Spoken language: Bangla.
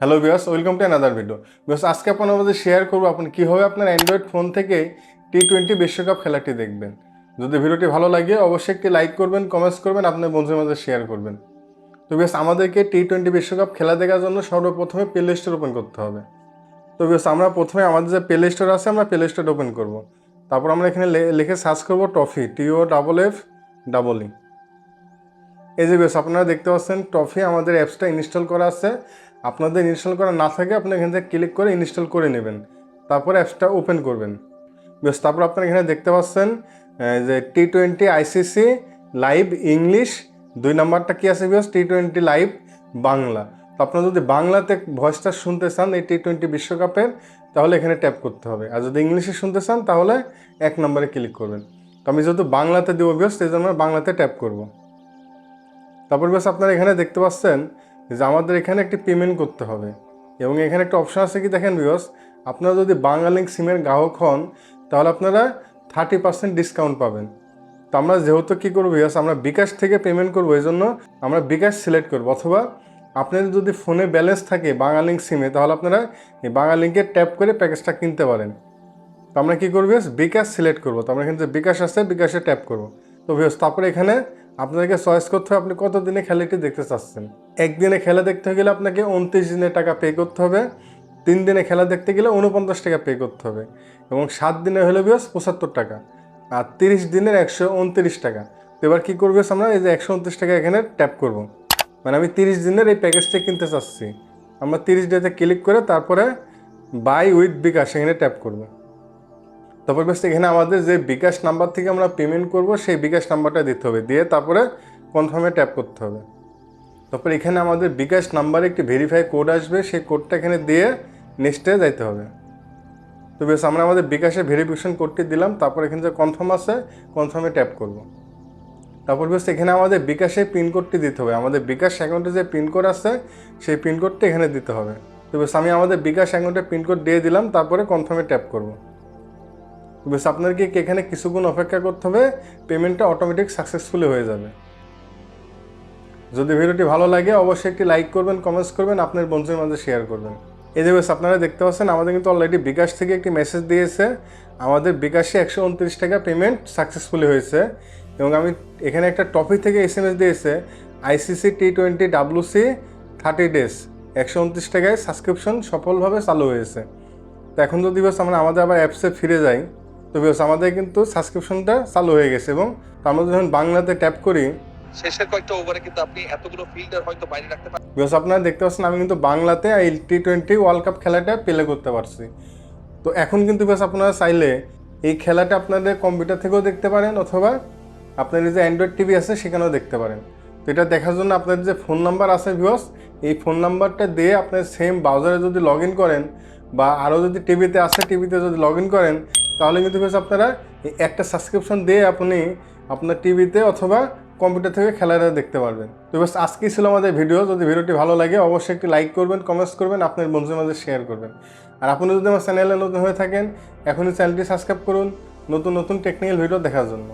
Hello Biyas welcome to another video Biyas আজকে আপনার মধ্যে শেয়ার করব আপনি কীভাবে আপনার অ্যান্ড্রয়েড ফোন থেকে টি টোয়েন্টি বিশ্বকাপ খেলাটি দেখবেন। যদি ভিডিওটি ভালো লাগে, অবশ্যই একটি লাইক করবেন কমেন্টস করবেন, আপনার বন্ধুদের মাঝে শেয়ার করবেন। তো বিয়াস আমাদেরকে টি টোয়েন্টি বিশ্বকাপ খেলা দেখার জন্য সর্বপ্রথমে প্লে স্টোর ওপেন করতে হবে। তো বিয়াস আমরা প্রথমে আমাদের যে প্লে স্টোর আছে, আমরা প্লে স্টোর ওপেন করব। তারপর আমরা এখানে লিখে সার্চ করব টফি টিও ডাবল এফ ডাবল ই এই যে বেশ আপনারা দেখতে পাচ্ছেন টফি আমাদের অ্যাপসটা ইনস্টল করা আছে। আপনাদের ইনস্টল করা না থাকে, আপনি এখান থেকে ক্লিক করে ইনস্টল করে নেবেন। তারপর অ্যাপসটা ওপেন করবেন। বেশ, তারপর আপনারা এখানে দেখতে পাচ্ছেন যে T twenty ICC live English দুই নাম্বারটা কি আছে বেশ টি টোয়েন্টি লাইভ বাংলা তো আপনারা যদি বাংলাতে ভয়েসটা শুনতে চান এই টি টোয়েন্টি বিশ্বকাপের, তাহলে এখানে ট্যাপ করতে হবে। আর যদি ইংলিশে শুনতে চান, তাহলে এক নম্বরে ক্লিক করবেন। তো আমি যেহেতু বাংলাতে দেবো বেশ সেই জন্য বাংলাতে ট্যাপ করব। তারপর বেশ আপনারা এখানে দেখতে পাচ্ছেন যে আমাদের এখানে একটি পেমেন্ট করতে হবে। এবং এখানে একটা অপশন আছে কি দেখেন বিয়স আপনারা যদি বাংলালিঙ্ক সিমের গ্রাহক হন, তাহলে আপনারা থার্টি পার্সেন্ট ডিসকাউন্ট পাবেন। তো আমরা যেহেতু কী করব বিয়স আমরা বিকাশ থেকে পেমেন্ট করব, এই জন্য আমরা বিকাশ সিলেক্ট করব। অথবা আপনাদের যদি ফোনে ব্যালেন্স থাকে বাংলালিঙ্ক সিমে, তাহলে আপনারা এই বাংলালিঙ্কে ট্যাপ করে প্যাকেজটা কিনতে পারেন। তো আমরা কী করব বিকাশ সিলেক্ট করব। তো আমরা এখানে যে বিকাশ আছে, বিকাশে ট্যাপ করব। তো ভিউস তারপরে এখানে আপনাদেরকে চয়েস করতে হবে, আপনি কত দিনে খেলাটি দেখতে চাচ্ছেন? একদিনে খেলা দেখতে গেলে আপনাকে উনত্রিশ দিনের টাকা পে করতে হবে, তিন দিনে খেলা দেখতে গেলে উনপঞ্চাশ টাকা পে করতে হবে এবং সাত দিনে হলে বিয়াস পঁচাত্তর টাকা আর তিরিশ দিনের একশো উনত্রিশ টাকা। তো এবার কী করবে আমরা? এই যে একশো উনত্রিশ টাকা এখানে ট্যাপ করব। মানে আমি তিরিশ দিনের এই প্যাকেজটা কিনতে চাচ্ছি। আমরা তিরিশ ডেতে ক্লিক করে তারপরে বাই উইথ বিকাশ এখানে ট্যাপ করব। তারপর বেশ এখানে আমাদের যে বিকাশ নাম্বার থেকে আমরা পেমেন্ট করব, সেই বিকাশ নাম্বারটা দিতে হবে। দিয়ে তারপরে কনফার্মে ট্যাপ করতে হবে। তারপর এখানে আমাদের বিকাশ নাম্বারে একটি ভেরিফাই কোড আসবে, সেই কোডটা এখানে দিয়ে নেক্সটে যাইতে হবে। তো বেশ, আমরা আমাদের বিকাশে ভেরিফিকেশন কোডটি দিলাম, তারপর এখানে যে কনফার্ম আছে কনফার্মে ট্যাপ করব। তারপর বেশ, এখানে আমাদের বিকাশে পিনকোডটি দিতে হবে। আমাদের বিকাশ অ্যাকাউন্টে যে পিনকোড আছে, সেই পিনকোডটি এখানে দিতে হবে। তো বেশ, আমি আমাদের বিকাশ অ্যাকাউন্টে পিনকোড দিয়ে দিলাম, তারপরে কনফার্মে ট্যাপ করব। বেশ, আপনাদেরকে এখানে কিছুক্ষণ অপেক্ষা করতে হবে? পেমেন্টটা অটোমেটিক সাকসেসফুলি হয়ে যাবে। যদি ভিডিওটি ভালো লাগে, অবশ্যই একটি লাইক করবেন কমেন্টস করবেন, আপনার বন্ধুদের মাঝে শেয়ার করবেন। এই যে বেশ, আপনারা দেখতে পাচ্ছেন, আমাদের কিন্তু অলরেডি বিকাশ থেকে একটি মেসেজ দিয়েছে। আমাদের বিকাশে একশো উনত্রিশ টাকা পেমেন্ট সাকসেসফুলি হয়েছে। এবং আমি এখানে একটা টপিক থেকে এস এম এস দিয়েছে ICC T twenty WC thirty days একশো উনত্রিশ টাকায় সাবস্ক্রিপশন সফলভাবে চালু হয়েছে। তো এখন যদি বেশ, আমরা আমাদের আবার অ্যাপসে ফিরে যাই তো বেশ আমাদের কিন্তু সাবস্ক্রিপশনটা চালু হয়ে গেছে এবং আমরা যখন বাংলাতে ট্যাপ করি শেষের কয়েকটা ওভারে কিন্তু আপনি এতগুলো ফিল্ডার হয়তো বাইরে রাখতে পারেন বিকজ আপনারা দেখতে পাচ্ছেন আমি কিন্তু বাংলাতে এই টি টোয়েন্টি ওয়ার্ল্ড কাপ খেলাটা প্লে করতে পারছি। তো এখন কিন্তু বেশ আপনারা চাইলে এই খেলাটা আপনাদের কম্পিউটার থেকেও দেখতে পারেন অথবা আপনাদের যে অ্যান্ড্রয়েড টিভি আছে সেখানেও দেখতে পারেন। তো এটা দেখার জন্য আপনাদের যে ফোন নাম্বার আছে ভিওস এই ফোন নাম্বারটা দিয়ে আপনার সেম ব্রাউজারে যদি লগ ইন করেন বা আরও যদি টিভিতে আসে টিভিতে যদি লগ ইন করেন তাহলে কিন্তু বেশ আপনারা একটা সাবস্ক্রিপশন দিয়ে আপনি আপনার টিভিতে অথবা কম্পিউটার থেকে খেলাটা দেখতে পারবেন। তো বেশ, আজকেই ছিল আমাদের ভিডিও যদি ভিডিওটি ভালো লাগে, অবশ্যই একটি লাইক করবেন কমেন্টস করবেন, আপনার বন্ধুদের মাঝে শেয়ার করবেন। আর আপনি যদি আমার চ্যানেলে নতুন হয়ে থাকেন, এখনই চ্যানেলটি সাবস্ক্রাইব করুন। নতুন নতুন টেকনিক্যাল ভিডিও দেখার জন্য।